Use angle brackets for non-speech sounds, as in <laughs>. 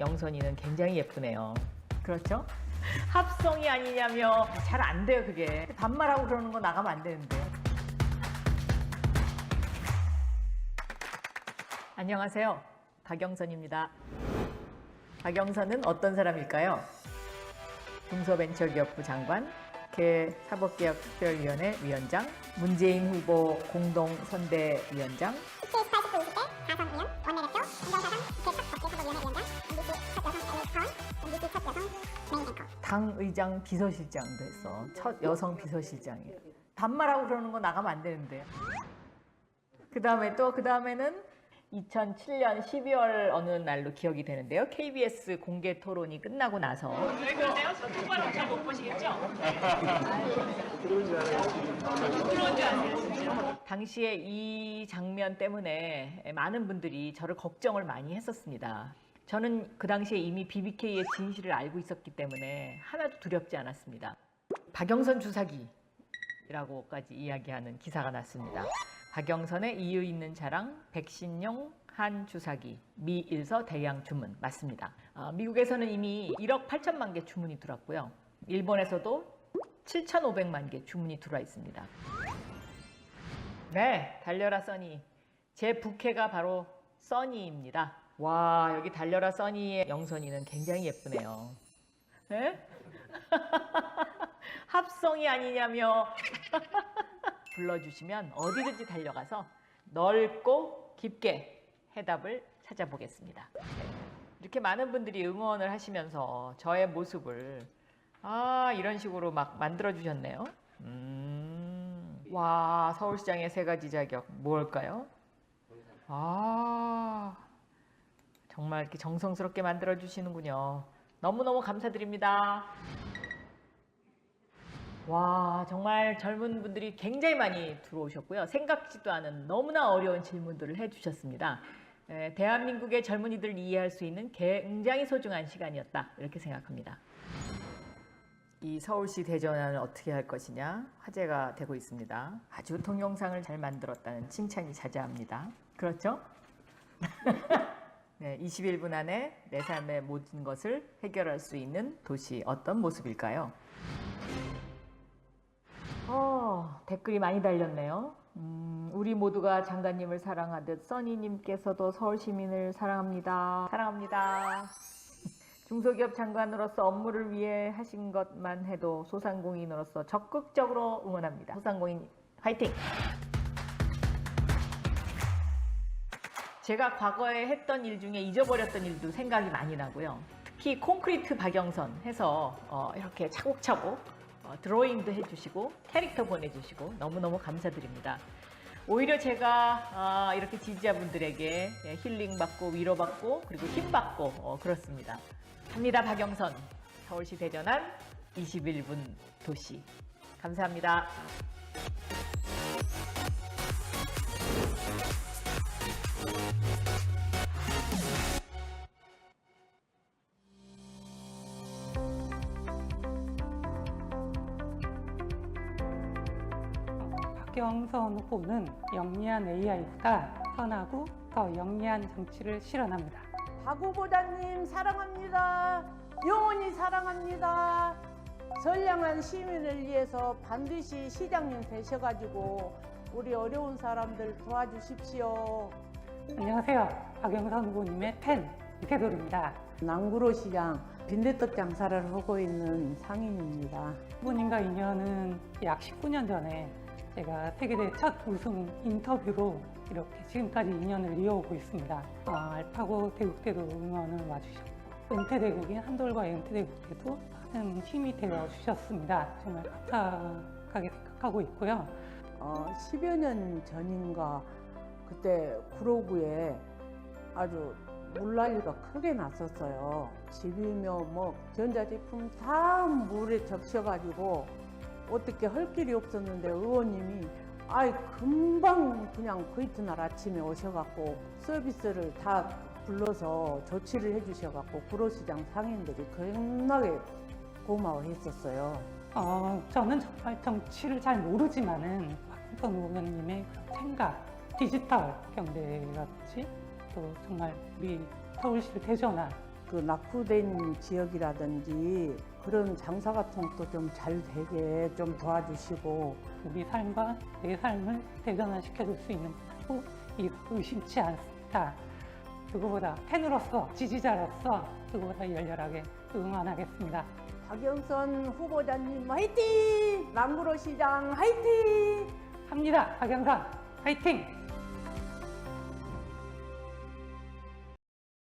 영선이는 굉장히 예쁘네요. 그렇죠? 합성이 아니냐며. 잘 안 돼요 그게. 반말하고 그러는 거 나가면 안 되는데. 안녕하세요. 박영선입니다. 박영선은 어떤 사람일까요? 중소벤처기업부 장관 개사법개혁특별위원회 위원장 문재인 후보 공동선대위원장. 국회 40분 20대 가성위원 당 의장 비서실장도 했어. 첫 여성 비서실장이에요. 반말하고 그러는 거 나가면 안 되는데. 그 다음에 또 그 다음에는 2007년 12월 어느 날로 기억이 되는데요. KBS 공개 토론이 끝나고 나서 왜 그러세요? 저 똑바로 잘 못 보시겠죠? 들어온 줄 아세요. 당시에 이 장면 때문에 많은 분들이 저를 걱정을 많이 했었습니다. 저는 그 당시에 이미 BBK의 진실을 알고 있었기 때문에 하나도 두렵지 않았습니다. 박영선 주사기라고까지 이야기하는 기사가 났습니다. 박영선의 이유 있는 자랑, 백신용 한 주사기, 미일서 대양 주문 맞습니다. 아, 미국에서는 이미 1억 8천만 개 주문이 들어왔고요. 일본에서도 7,500만 개 주문이 들어와 있습니다. 네, 달려라 써니. 제 부캐가 바로 써니입니다. 와, 여기 달려라 써니의 영선이는 굉장히 예쁘네요. 네? <laughs> 합성이 아니냐며 <laughs> 불러주시면 어디든지 달려가서 넓고 깊게 해답을 찾아보겠습니다. 네. 이렇게 많은 분들이 응원을 하시면서 저의 모습을 아 이런 식으로 막 만들어 주셨네요. 음, 와 서울시장의 세 가지 자격 뭘까요? 아 정말 이렇게 정성스럽게 만들어 주시는군요. 너무너무 감사드립니다. 와, 정말 젊은 분들이 굉장히 많이 들어오셨고요. 생각지도 않은 너무나 어려운 질문들을 해주셨습니다. 에, 대한민국의 젊은이들을 이해할 수 있는 굉장히 소중한 시간이었다. 이렇게 생각합니다. 이 서울시 대전을 어떻게 할 것이냐 화제가 되고 있습니다. 아주 동영상을 잘 만들었다는 칭찬이 자자합니다. 그렇죠? <laughs> 네, 21분 안에 내 삶의 모든 것을 해결할 수 있는 도시 어떤 모습일까요? 어, 댓글이 많이 달렸네요. 음, 우리 모두가 장관님을 사랑하듯 써니님께서도 서울 시민을 사랑합니다. 사랑합니다. <laughs> 중소기업 장관으로서 업무를 위해 하신 것만 해도 소상공인으로서 적극적으로 응원합니다. 소상공인 화이팅! 제가 과거에 했던 일 중에 잊어버렸던 일도 생각이 많이 나고요. 특히 콘크리트 박영선 해서 어, 이렇게 차곡차곡 어, 드로잉도 해주시고 캐릭터 보내주시고 너무너무 감사드립니다. 오히려 제가 아, 이렇게 지지자분들에게 예, 힐링받고 위로받고 그리고 힘받고 어, 그렇습니다. 갑니다 박영선 서울시 대전한 21분 도시 감사합니다. 박영선 후보는 영리한 AI보다 선하고 더 영리한 정치를 실현합니다. 박 후보자님 사랑합니다. 영원히 사랑합니다. 선량한 시민을 위해서 반드시 시장님 되셔가지고 우리 어려운 사람들 도와주십시오. 안녕하세요. 박영선 후보님의 팬 이태돌입니다. 낭구로 시장 빈대떡 장사를 하고 있는 상인입니다. 후보님과 인연은 약 19년 전에 제가 세계대 첫 우승 인터뷰로 이렇게 지금까지 인연을 이어오고 있습니다. 어, 알파고 대국대도 응원을 와주셨고 은퇴대국인 한돌과의 은퇴대국 때도 많은 힘이 되어 주셨습니다. 정말 감사하게 생각하고 있고요. 어, 10여 년 전인가 그때 구로구에 아주 물난리가 크게 났었어요. 집이며 뭐 전자제품 다 물에 적셔가지고 어떻게 할 길이 없었는데 의원님이 아이 금방 그냥 그 이튿날 아침에 오셔갖고 서비스를 다 불러서 조치를 해주셔갖고 구로시장 상인들이 겁나게 고마워했었어요. 어, 저는 정말 정치를 잘 모르지만은 박영선 의원님의 생각, 디지털 경제라든지 또 정말 우리 서울시를 대전한 그 낙후된 지역이라든지 그런 장사 같은 것도 좀 잘 되게 좀 도와주시고 우리 삶과 내 삶을 대전환시켜줄 수 있는 이거 의심치 않다. 그거보다 팬으로서 지지자로서 그거보다 열렬하게 응원하겠습니다. 박영선 후보자님 화이팅! 남구로 시장 화이팅! 합니다. 박영선 화이팅!